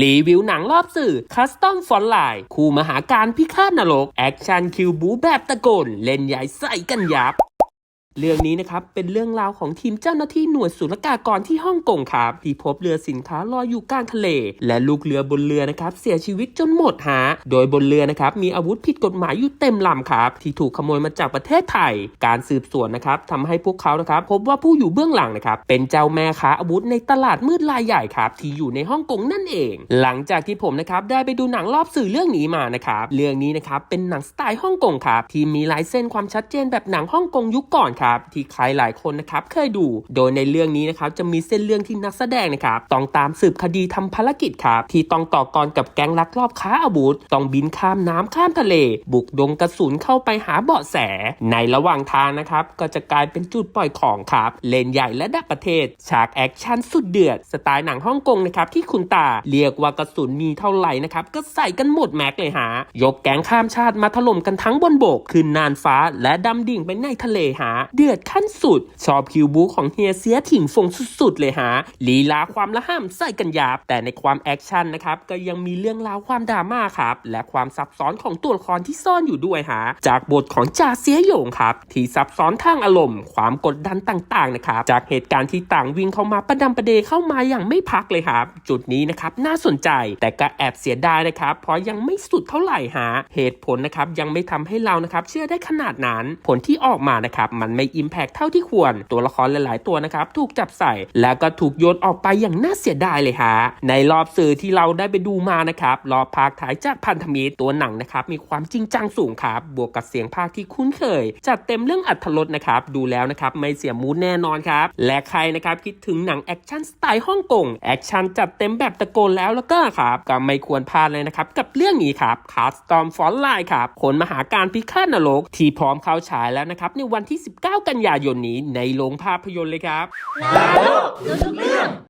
รีวิวหนังรอบสื่อคัสตอมฟอนไลน์คู่มหาการพิฆาตนรก แอคชั่นคิวบูแบบตะโกน เล่นใหญ่ใส่กันยับ เรื่องนี้นะครับเป็นเรื่องราวของทีมเจ้าหน้าที่หน่วยศุลกากรที่ฮ่องกงครับที่พบเรือสินค้าลอยอยู่กลางทะเล และลูกเรือบนเรือนะครับเสียชีวิตจนหมดหา โดยบนเรือนะครับมีอาวุธผิดกฎหมายอยู่เต็มลำครับ ที่ถูกขโมยมาจากประเทศไทย การสืบสวนนะครับทำให้พวกเขานะครับพบว่าผู้อยู่เบื้องหลังนะครับเป็นเจ้าแม่ค้าอาวุธในตลาดมืดรายใหญ่ครับที่อยู่ในฮ่องกงนั่นเอง หลังจากที่ผมนะครับได้ไปดูหนังรอบสื่อเรื่องนี้มานะครับเรื่องนี้นะครับเป็นหนังสไตล์ฮ่องกงครับที่มีลายเส้นความชัดเจนแบบหนังฮ่องกงยุคก่อนครับที่ใครหลายคนนะครับเคยดู โดยในเรื่องนี้นะครับจะมีเส้นเรื่องที่นักแสดงนะครับต้องตามสืบคดีทำภารกิจครับที่ต้องต่อกรกับแก๊งลักลอบค้าอาวุธ ต้องบินข้ามน้ำข้ามทะเล บุกดงกระสุนเข้าไปหาเบาะแส ในระหว่างทางนะครับก็จะกลายเป็นจุดปล่อยของครับเลนใหญ่และดับประเทศฉากแอคชั่นสุดเดือดสไตล์หนังฮ่องกงนะครับที่คุณตาเรียกว่ากระสุนมีเท่าไหร่นะครับก็ใส่กันหมดแม็กเลยฮะยกแก๊งข้ามชาติมาถล่มกันทั้งบนบกขึ้นนานฟ้าและดำดิ่งไปในทะเลฮะเดือดขั้นสุด ชอบคิวบูของเฮียเสียถิ่งฟงสุดๆเลยฮะลีลาความละห้ามใส่กันยับ แต่ในความแอคชั่นนะครับก็ยังมีเรื่องราวความดราม่าครับ และความซับซ้อนของตัวละครที่ซ่อนอยู่ด้วยฮะจากบทของจ่าเสียโหยงครับ ที่ซับซ้อนทางอารมณ์ ความกดดันต่างๆนะครับจากเหตุการณ์ที่ต่างวิ่งเข้ามาประดำประเดเข้ามาอย่างไม่พักเลยครับ จุดนี้นะครับน่าสนใจแต่ก็แอบเสียดายนะครับเพราะยังไม่สุดเท่าไหร่ฮะเหตุผลนะครับยังไม่ทำให้เรานะครับเชื่อได้ขนาดนั้น ผลที่ออกมานะครับมันไม่อิมแพกเท่าที่ควร ตัวละครหลาย ๆ ตัวนะครับถูกจับใส่ แล้วก็ถูกโยนออกไปอย่างน่าเสียดายเลยฮะ ในรอบสื่อที่เราได้ไปดูมานะครับรอบภาคถ่ายจากพันธมิตรตัวหนังนะครับมีความจริงจังสูงครับบวกกับเสียงภาคที่คุ้นเคย จัดเต็มเรื่องอัธรสนะครับดูแล้วนะครับไม่เสียมูดแน่นอนครับและใครนะครับคิดถึงหนังแอคชั่นสไตล์ฮ่องกงแอคชั่นจัดเต็มแบบตะโกนแล้วแล้วก็ครับก็ไม่ควรพลาดเลยนะครับกับเรื่องนี้ครับคาสตอมฟอนไลน์ครับคนมหาการพิฆาตนรกที่พร้อมเข้าฉายแล้วนะครับในวันที่ 19กันยายนนี้ในโรงภาพยนตร์เลยครับ นาโลกรู้ทุกเรื่อง